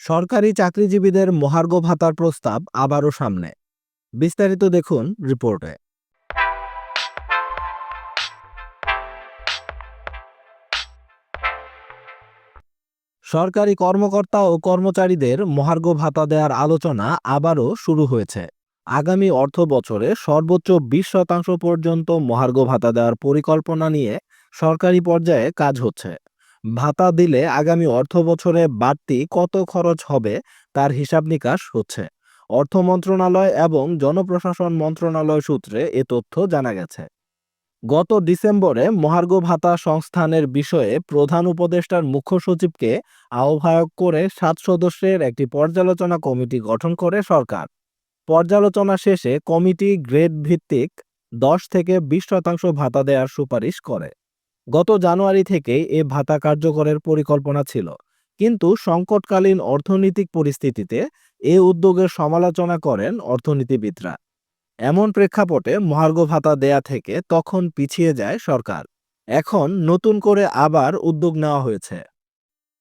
সরকারি চাকরিজীবীদের মহার্ঘ ভাতার প্রস্তাব আবারও সামনে। বিস্তারিত দেখুন রিপোর্টে। সরকারি কর্মকর্তা ও কর্মচারীদের মহার্ঘ ভাতা দেওয়ার আলোচনা আবারও শুরু হয়েছে। আগামী অর্থ বছরে সর্বোচ্চ বিশ শতাংশ পর্যন্ত মহার্ঘ ভাতা দেওয়ার পরিকল্পনা নিয়ে সরকারি পর্যায়ে কাজ হচ্ছে। ভাতা দিলে আগামী অর্থ বছরে বাড়তি কত খরচ হবে তার হিসাব নিকাশ হচ্ছে। অর্থ মন্ত্রণালয় এবং জনপ্রশাসন মন্ত্রণালয় সূত্রে এ তথ্য জানা গেছে। গত ডিসেম্বরে মহার্ঘ ভাতা সংস্থানের বিষয়ে প্রধান উপদেষ্টার মুখ্য সচিবকে আহ্বায়ক করে সাত সদস্যের একটি পর্যালোচনা কমিটি গঠন করে সরকার। পর্যালোচনা শেষে কমিটি গ্রেড ভিত্তিক দশ থেকে বিশ শতাংশ ভাতা দেওয়ার সুপারিশ করে। গত জানুয়ারি থেকেই এ ভাতা কার্যকরের পরিকল্পনা ছিল। কিন্তু সংকটকালীন অর্থনৈতিক পরিস্থিতিতে এ উদ্যোগের সমালোচনা করেন অর্থনীতিবিদরা। এমন প্রেক্ষাপটে মহার্ঘ ভাতা দেয়া থেকে তখন পিছিয়ে যায় সরকার। এখন নতুন করে আবার উদ্যোগ নেওয়া হয়েছে।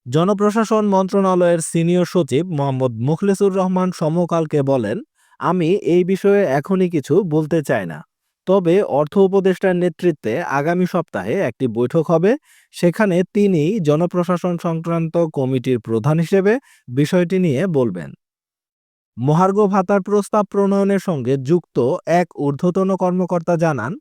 জনপ্রশাসন মন্ত্রণালয়ের সিনিয়র সচিব মোহাম্মদ মুখলেসুর রহমান সমকালকে বলেন, আমি এই বিষয়ে এখনই কিছু বলতে চাই না। তবে অর্থ উপদেষ্টার নেতৃত্বে আগামী সপ্তাহে একটি বৈঠক হবে। সেখানে তিনি জনপ্রশাসন সংক্রান্ত কমিটির প্রধান হিসেবে বিষয়টি নিয়ে বলবেন। মহার্ঘ ভাতার প্রস্তাব প্রণয়নের সঙ্গে যুক্ত এক ঊর্ধ্বতন কর্মকর্তা জানান,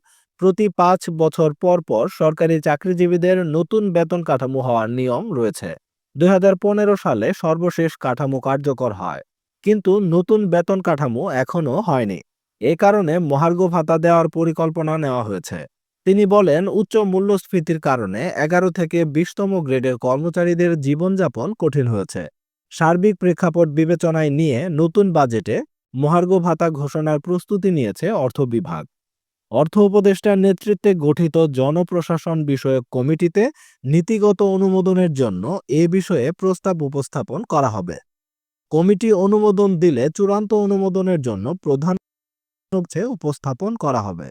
প্রতি পাঁচ বছর পর পর সরকারি চাকরিজীবীদের নতুন বেতন কাঠামো হওয়ার নিয়ম রয়েছে। দুই হাজার পনেরো সালে সর্বশেষ কাঠামো কার্যকর হয়, কিন্তু নতুন বেতন কাঠামো এখনও হয়নি। এ কারণে মহার্ঘ ভাতা দেওয়ার পরিকল্পনা নেওয়া হয়েছে। তিনি বলেন, উচ্চ মূল্যস্ফীতির কারণে এগারো থেকে বিশতম গ্রেডের কর্মচারীদের জীবনযাপন কঠিন হয়েছে। সার্বিক প্রেক্ষাপট বিবেচনায় নিয়ে নতুন বাজেটে মহার্ঘ ভাতা ঘোষণার প্রস্তুতি নিয়েছে অর্থ বিভাগ। অর্থ উপদেষ্টার নেতৃত্বে গঠিত জনপ্রশাসন বিষয়ক কমিটিতে নীতিগত অনুমোদনের জন্য এ বিষয়ে প্রস্তাব উপস্থাপন করা হবে। কমিটি অনুমোদন দিলে চূড়ান্ত অনুমোদনের জন্য প্রধান কক্ষে উপস্থাপন করা হবে।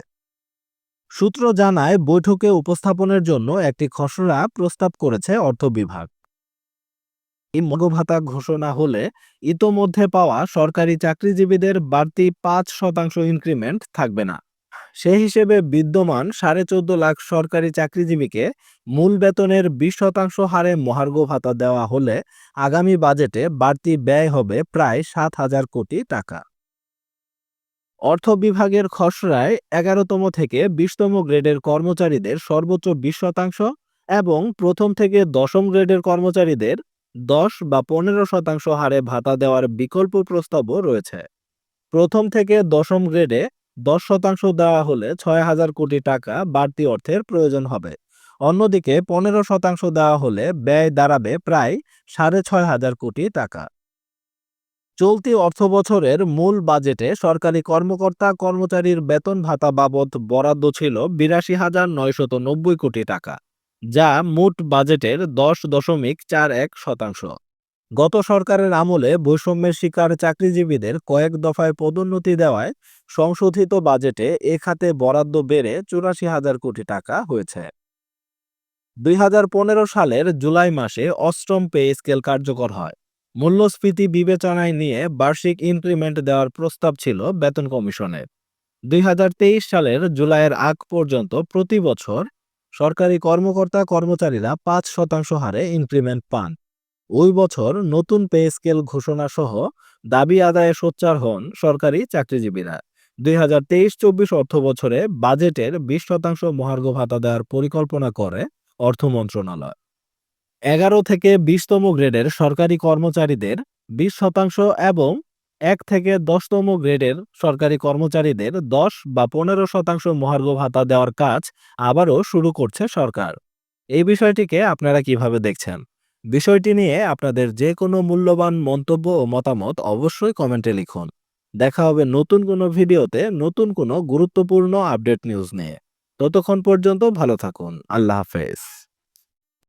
সূত্র জানায়, বৈঠকে উপস্থাপনের জন্য একটি খসড়া প্রস্তাব করেছে অর্থ বিভাগ। এই ভাতা ঘোষণা হলে ইতোমধ্যে পাওয়া সরকারি চাকরিজীবীদের বাড়তি পাঁচ শতাংশ ইনক্রিমেন্ট থাকবে না। সেই হিসেবে বিদ্যমান সাড়ে চোদ্দ লাখ সরকারি চাকরিজীবীকে মূল বেতনের বিশ শতাংশ হারে মহার্ঘ ভাতা দেওয়া হলে আগামী বাজেটে বাড়তি ব্যয় হবে প্রায় সাত হাজার কোটি টাকা। অর্থ বিভাগের খসড়ায় এগারোতম থেকে বিশতম গ্রেডের কর্মচারীদের সর্বোচ্চ বিশ শতাংশ এবং প্রথম থেকে দশম গ্রেডের কর্মচারীদের দশ বা পনেরো শতাংশ হারে ভাতা দেওয়ার বিকল্প প্রস্তাবও রয়েছে। প্রথম থেকে দশম গ্রেডে দশ শতাংশ দেওয়া হলে ছয় হাজার কোটি টাকা বাড়তি অর্থের প্রয়োজন হবে। অন্যদিকে পনেরো শতাংশ দেওয়া হলে ব্যয় দাঁড়াবে প্রায় সাড়ে ছয় হাজার কোটি টাকা। চলতি অর্থবছরের মূল বাজেটে সরকারি কর্মকর্তা কর্মচারীর বেতন ভাতা বাবদ বরাদ্দ ছিল বিরাশি হাজার নয়শত নব্বই কোটি টাকা, যা মোট বাজেটের দশ দশমিক চার এক শতাংশ। গত সরকারের আমলে বৈষম্যের শিকার চাকরিজীবীদের কয়েক দফায় পদোন্নতি দেওয়ায় সংশোধিত বাজেটে এ খাতে বরাদ্দ বেড়ে চুরাশি হাজার কোটি টাকা হয়েছে। দুই হাজার পনেরো সালের জুলাই মাসে অষ্টম পে স্কেল কার্যকর হয়। মূল্যস্ফীতি বিবেচনায় নিয়ে বার্ষিক ইনক্রিমেন্ট দেওয়ার প্রস্তাব ছিল বেতন কমিশনের। দুইহাজার তেইশ সালের জুলাইয়ের আগ পর্যন্ত প্রতি বছর সরকারি কর্মকর্তা কর্মচারীরা পাঁচ শতাংশ হারে ইনক্রিমেন্ট পান। ওই বছর নতুন পে স্কেল ঘোষণা সহ দাবি আদায়ে সোচ্চার হন সরকারি চাকরিজীবীরা। দুই হাজার তেইশ চব্বিশ অর্থ বছরে বাজেটের বিশ শতাংশ মহার্ঘ ভাতা দেওয়ার পরিকল্পনা করে অর্থ মন্ত্রণালয়। এগারো থেকে বিশতম গ্রেডের সরকারি কর্মচারীদের বিশ শতাংশ এবং এক থেকে দশতম গ্রেডের সরকারি কর্মচারীদের দশ বা পনেরো শতাংশ মহার্ঘ ভাতা দেওয়ার কাজ আবারও শুরু করছে সরকার। এই বিষয়টিকে আপনারা কীভাবে দেখছেন? বিষয়টি নিয়ে আপনাদের যে কোনো মূল্যবান মন্তব্য ও মতামত অবশ্যই কমেন্টে লিখুন। দেখা হবে নতুন কোনো ভিডিওতে নতুন কোনো গুরুত্বপূর্ণ আপডেট নিউজ নিয়ে। ততক্ষণ পর্যন্ত ভালো থাকুন। আল্লাহ হাফেজ।